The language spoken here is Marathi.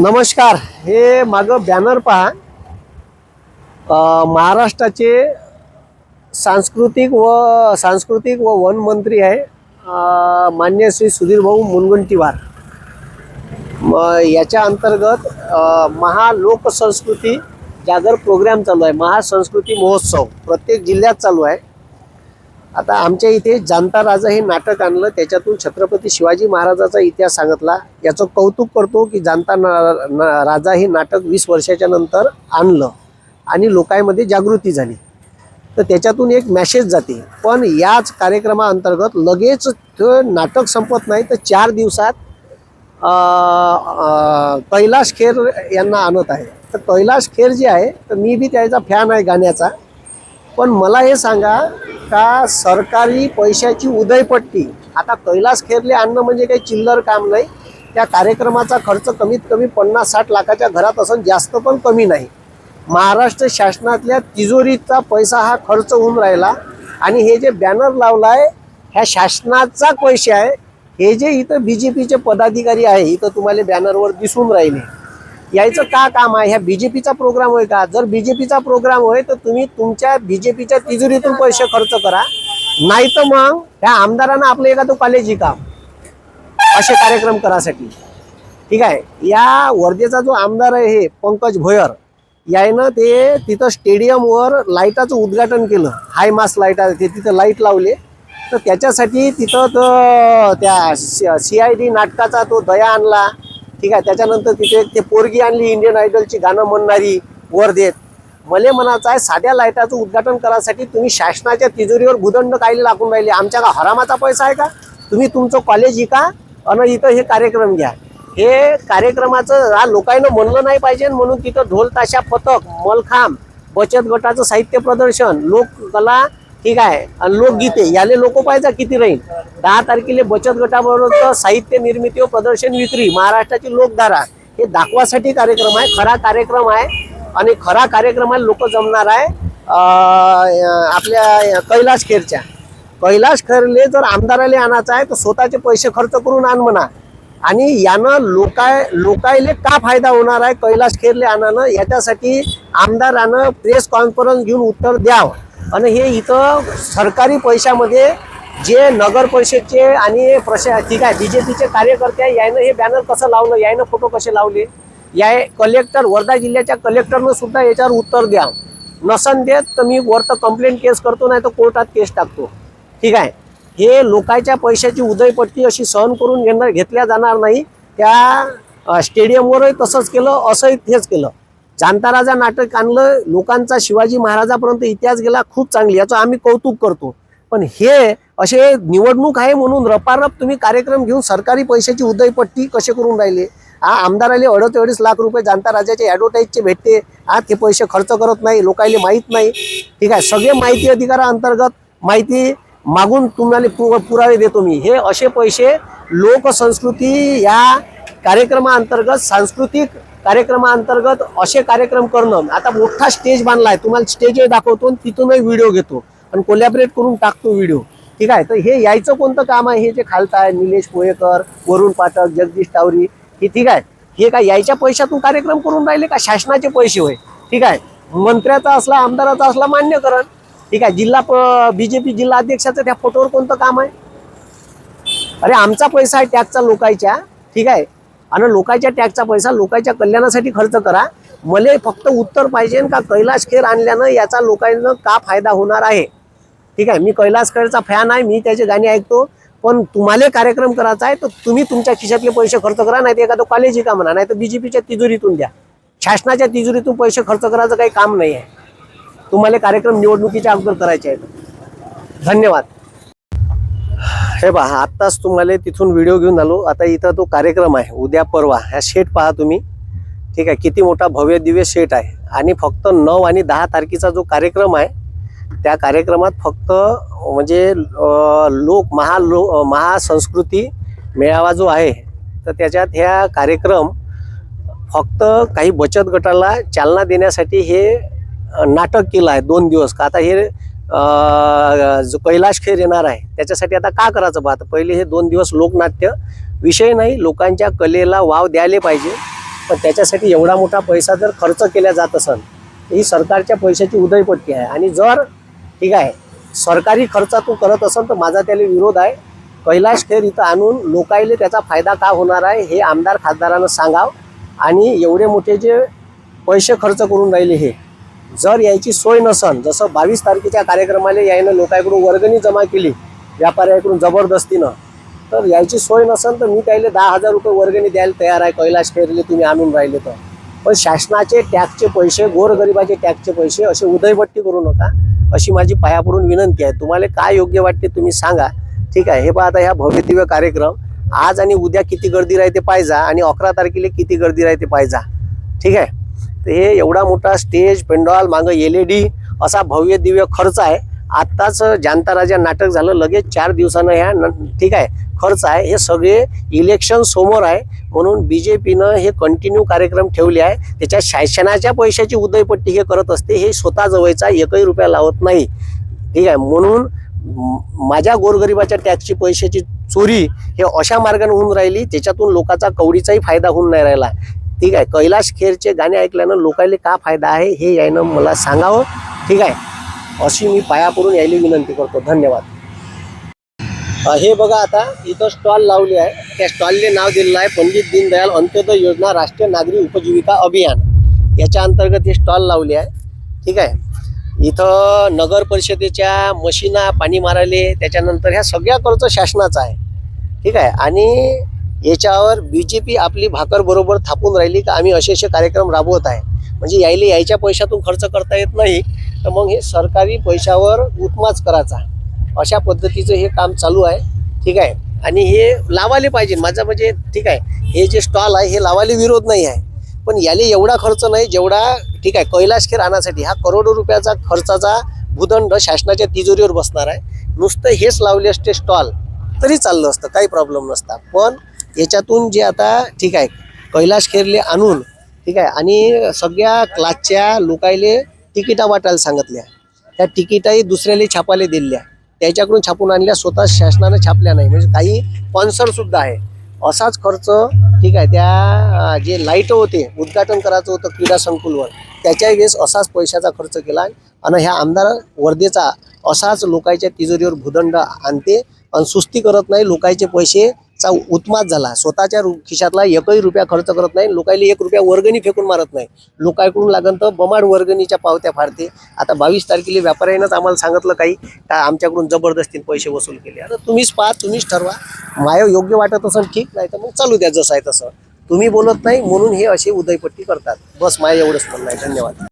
नमस्कार. हे मागं बॅनर पहा. महाराष्ट्राचे सांस्कृतिक व सांस्कृतिक व वन मंत्री आहे मान्य श्री सुधीरभाऊ मुनगंटीवार. म याच्या अंतर्गत महालोकसंस्कृती जागर प्रोग्राम चालू आहे. महासंस्कृती महोत्सव प्रत्येक जिल्ह्यात चालू आहे. आता आमच्या इथे जाणता राजा हे नाटक आणलं त्याच्यातून छत्रपती शिवाजी महाराजाचा इतिहास सांगितला. याचं कौतुक करतो की जाणता न- राजा हे नाटक वीस वर्षाच्या नंतर आणलं आणि लोकांमध्ये जागृती झाली. तर त्याच्यातून एक मॅसेज जाते. पण याच कार्यक्रमाअंतर्गत लगेच ते नाटक संपत नाही तर चार दिवसात कैलाश खेर यांना आणत आहे. तर कैलाश खेर जे आहे तर मी बी त्याचा फॅन आहे गाण्याचा. पण मला हे सांगा का सरकारी पैशाची उदयपट्टी आता कैलास खेरले आणणं म्हणजे काही चिल्लर काम नाही त्या कार्यक्रमाचा खर्च कमीत कमी पन्नास साठ लाखाच्या घरात असून जास्त पण कमी नाही. महाराष्ट्र शासनातल्या तिजोरीचा पैसा हा खर्च होऊन राहिला आणि हे जे बॅनर लावला आहे ह्या शासनाचा पैसे आहे हे जे इथं बी जे पीचे पदाधिकारी आहे इथं तुम्हाला बॅनरवर दिसून राहिले. यायचं का काम आहे? ह्या बीजेपीचा प्रोग्राम होय का? जर बीजेपीचा प्रोग्राम होय तर तुम्ही तुमच्या बीजेपीच्या तिजोरीतून पैसे खर्च करा. नाही तर मग ह्या आमदारांना आपलं एखादं कॉलेज का असे कार्यक्रम करासाठी ठीक आहे? या वर्धेचा जो आमदार आहे पंकज भोयर यायनं ते तिथं स्टेडियमवर लाईटाचं उद्घाटन केलं. हाय मास लाइट ते तिथं लाइट लावले. तर त्याच्यासाठी तिथं त्या सी आय डी नाटकाचा तो दया आणला. ठीक आहे त्याच्यानंतर तिथे ते पोरगी आणली इंडियन आयडलची गाणं म्हणणारी वर्धेत मले म्हणायचं आहे साध्या लाईटाचं उद्घाटन करायसाठी तुम्ही शासनाच्या तिजोरीवर भूदंड कायले लागून राहिले? आमच्या का हरामाचा पैसा आहे का? तुम्ही तुमचं कॉलेज इका आणि इथं हे कार्यक्रम घ्या. हे कार्यक्रमाचं हा लोकांना म्हणलं नाही पाहिजे म्हणून तिथं ढोल ताशा पथक मलखांब बचत गटाचं साहित्य प्रदर्शन लोककला ठीक आहे. आणि लोकगीते याले लोक पाहिजे किती राहील? दहा तारखेला बचत गटाबरोबर साहित्य निर्मिती व प्रदर्शन विक्री महाराष्ट्राची लोकधारा. हे दाखवासाठी कार्यक्रम आहे खरा कार्यक्रम आहे. आणि खरा कार्यक्रमाला लोक जमणार आहे आपल्या कैलाश खेरच्या. कैलाश खरले जर आमदाराला आणायचं आहे तर स्वतःचे पैसे खर्च करून आण म्हणा. आणि यानं लोकाय लोकायले का फायदा होणार आहे कैलाश खेरले आणानं? याच्यासाठी आमदारानं प्रेस कॉन्फरन्स घेऊन उत्तर द्यावं. आणि हे इथं सरकारी पैशामध्ये जे नगर परिषदचे आणि प्रशा ठीक आहे बीजेपीचे कार्यकर्ते आहे हे बॅनर कसं लावलं यायनं फोटो कसे लावले? या कलेक्टर वर्धा जिल्ह्याच्या कलेक्टरनं सुद्धा याच्यावर उत्तर द्या. नसन देत तर मी वरतं कंप्लेंट केस करतो नाही तर कोर्टात केस टाकतो. ठीक आहे? हे लोकांच्या पैशाची उदयपट्टी अशी सहन करून घेणार घेतल्या जाणार नाही. त्या स्टेडियमवरही तसंच केलं असंही तेच केलं. जाणता राजा नाटक आणलं लोकांचा शिवाजी महाराजापर्यंत इतिहास गेला खूप चांगली. याचं आम्ही कौतुक करतो. पण हे असे निवडणूक आहे म्हणून रपारप तुम्ही कार्यक्रम घेऊन सरकारी पैशाची उदयपट्टी कसे करून राहिले? हा आमदाराले अडत अडीच लाख रुपये जाणता राजाचे ॲडव्हर्टाईजचे भेटते. हा ते पैसे खर्च करत नाही लोकांना माहीत नाही. ठीक आहे सगळे माहिती अधिकाराअंतर्गत माहिती मागून तुम्हाला पु पुरावे देतो मी. हे असे पैसे लोकसंस्कृती या कार्यक्रमाअंतर्गत सांस्कृतिक कार्यक्रमाअंतर्गत असे कार्यक्रम करणं. आता मोठा स्टेज बांधला आहे तुम्हाला स्टेजवर दाखवतो आणि तिथूनही व्हिडिओ घेतो. आणि कोलॅबरेट करून टाकतो व्हिडिओ ठीक आहे? तर हे यायचं कोणतं काम आहे? हे जे खालताय निलेश पोहेकर वरुण पाठक जगदीश टावरी हे ठीक आहे? हे काय यायच्या पैशातून कार्यक्रम करून राहिले का शासनाचे पैसे होय? ठीक आहे? मंत्र्याचा असला आमदाराचा असला मान्य करण. ठीक आहे? जिल्हा बीजेपी जिल्हा अध्यक्षाचं त्या फोटोवर कोणतं काम आहे? अरे आमचा पैसा आहे टॅक्सचा लोकांच्या ठीक आहे? आणि लोकांच्या टॅक्सचा पैसा लोकांच्या कल्याणासाठी खर्च करा. मले फक्त उत्तर पाहिजे का कैलाश खेर आणल्यानं याचा लोकांना का फायदा होणार आहे? ठीक आहे मी कैलास खेरचा फॅन आहे मी त्याचे गाणे ऐकतो. पण तुम्हाला कार्यक्रम करायचा आहे तर तुम्ही तुमच्या खिशातले पैसे खर्च करा नाही तर एखादं कॉलेज का म्हणा नाही तर बीजेपीच्या तिजोरीतून द्या. शासनाच्या तिजोरीतून पैसे खर्च करायचं काही काम नाही आहे तुम्हाला कार्यक्रम निवडणुकीच्या अगोदर करायचे आहेत. धन्यवाद. हे पहा आत्ताच तुम्हाला तिथून व्हिडिओ घेऊन आलो. आता इथं तो कार्यक्रम आहे उद्या परवा. ह्या शेट पहा तुम्ही. ठीक आहे किती मोठा भव्य दिव्य शेट आहे. आणि फक्त नऊ आणि दहा तारखेचा जो कार्यक्रम आहे त्या कार्यक्रमात फक्त म्हणजे लोक महालो महासंस्कृती मेळावा जो आहे तर त्याच्यात ह्या कार्यक्रम फक्त काही बचत गटाला चालना देण्यासाठी हे नाटक केलं आहे दोन दिवस. का आता हे जो कैलाश खेर येणार आहे त्याच्यासाठी आता का करायचं बा पहिले हे दोन दिवस लोकनाट्य विषय नाही लोकांच्या कलेला वाव द्यायला पाहिजे. पण त्याच्यासाठी एवढा मोठा पैसा जर खर्च केला जात असेल ही सरकारच्या पैशाची उदयपट्टी आहे. आणि जर ठीक आहे सरकारी खर्चातून करत असेल तर माझा त्याला विरोध आहे. कैलाश खेर इथं आणून लोकायले त्याचा फायदा का होणार आहे हे आमदार खासदारानं सांगाव. आणि एवढे मोठे जे पैसे खर्च करून राहिले हे जर यायची सोय नसन जसं बावीस तारखेच्या कार्यक्रमाला यायनं लोकांकडून वर्गणी जमा केली व्यापाऱ्याकडून जबरदस्तीनं तर यायची सोय नसन तर मी त्याला दहा हजार रुपये वर्गणी द्यायला तयार आहे कैलाश खेरले तुम्ही आणून राहिले तर. पण शासनाचे टॅक्सचे पैसे गोरगरिबाचे टॅक्सचे पैसे असे उदयपट्टी करू नका अशी माझी पायापडून विनंती आहे. तुम्हाला काय योग्य वाटते तुम्ही सांगा. ठीक आहे हे पहा आता ह्या भव्यदिव्य कार्यक्रम. आज आणि उद्या किती गर्दी राहते पाहिजा आणि अकरा तारखेला किती गर्दी राहते पाहिजा. ठीक आहे? हे एवढा मोठा स्टेज पेंडॉल मागं एल ई डी असा भव्य दिव्य खर्च आहे. आत्ताच जानता राजा नाटक झालं लगेच चार दिवसानं ह्या न ठीक आहे खर्च आहे. हे सगळे इलेक्शन समोर आहे. म्हणून बी जे पीनं हे कंटिन्यू कार्यक्रम ठेवले आहे. त्याच्या शासनाच्या पैशाची उदयपट्टी हे करत असते. हे स्वतः जवळचा एकही रुपया लावत नाही. ठीक आहे म्हणून माझ्या गोरगरिबाच्या टॅक्सची पैशाची चोरी हे अशा मार्गाने होऊन राहिली. त्याच्यातून लोकांचा कवडीचाही फायदा होऊन नाही राहिला. ठीक आहे. कैलाश खेरचे गाणे ऐकल्यानं लोकांना का फायदा आहे हे यायनं मला सांगावं. ठीक आहे. अशी मी पाया यायला विनंती करतो. धन्यवाद. हे बघा आता इथं स्टॉल लावले आहे. त्या स्टॉलले नाव दिलेलं आहे पंडित दीनदयाल अंत्योदय योजना राष्ट्रीय नागरी उपजीविका अभियान. याच्या अंतर्गत हे स्टॉल लावले आहे. ठीक आहे. इथं नगर परिषदेच्या मशीना पाणी मारायले त्याच्यानंतर ह्या सगळ्या खर्च शासनाचा आहे. ठीक आहे. आणि याच्यावर बी जे पी आपली भाकर बरोबर थापून राहिली का आम्ही असे असे कार्यक्रम राबवत आहे. म्हणजे यायले यायच्या पैशातून खर्च करता येत नाही तर मग हे सरकारी पैशावर उतमाच करायचा. अशा पद्धतीचं हे काम चालू आहे. ठीक आहे? आणि हे लावायला पाहिजे. माझं म्हणजे ठीक आहे. हे जे स्टॉल आहे हे लावायला विरोध नाही आहे. पण याले एवढा खर्च नाही जेवढा ठीक आहे कैलाश खेर आणण्यासाठी हा करोडो रुपयाचा खर्चाचा भूदंड शासनाच्या तिजोरीवर बसणार आहे. नुसतं हेच लावले असते स्टॉल तरी चाललं असतं. काही प्रॉब्लेम नसता. पण याच्यातून जे आता ठीक आहे कैलाश खेरले आणून ठीक आहे आणि सगळ्या क्लासच्या लोकायले तिकिटा वाटायला सांगितल्या. त्या तिकिटाही दुसऱ्याला छापायला दिल्या. त्याच्याकडून छापून आणल्या स्वतः शासनानं छापल्या नाही. म्हणजे काही स्पॉन्सरसुद्धा आहे. असाच खर्च ठीक आहे त्या जे लाइट होते उद्घाटन करायचं होतं क्रीडा संकुलवर त्याच्याही वेळेस असाच पैशाचा खर्च केला. आणि ह्या आमदार वर्धेचा असाच लोकांच्या तिजोरीवर भूदंड आणते. आणि सुस्ती करत नाही लोकांचे पैसे चा उत्माद झाला. स्वतःच्या खिशातला एकही रुपया खर्च करत नाही. लोकांनी एक रुपया वर्गणी फेकून मारत नाही. लोकांकडून लागन तर बमाड वर्गणीच्या पावत्या फाडते. आता बावीस तारखेला व्यापाऱ्यांनाच आम्हाला सांगितलं काही का आमच्याकडून जबरदस्तीने पैसे वसूल केले. आता तुम्हीच पहा तुम्हीच ठरवा. माय योग्य वाटत असेल ठीक. नाही तर मग चालू द्या जसं आहे तसं. तुम्ही बोलत नाही म्हणून हे असे उदयपट्टी करतात. बस माय एवढंच म्हणणं आहे. धन्यवाद.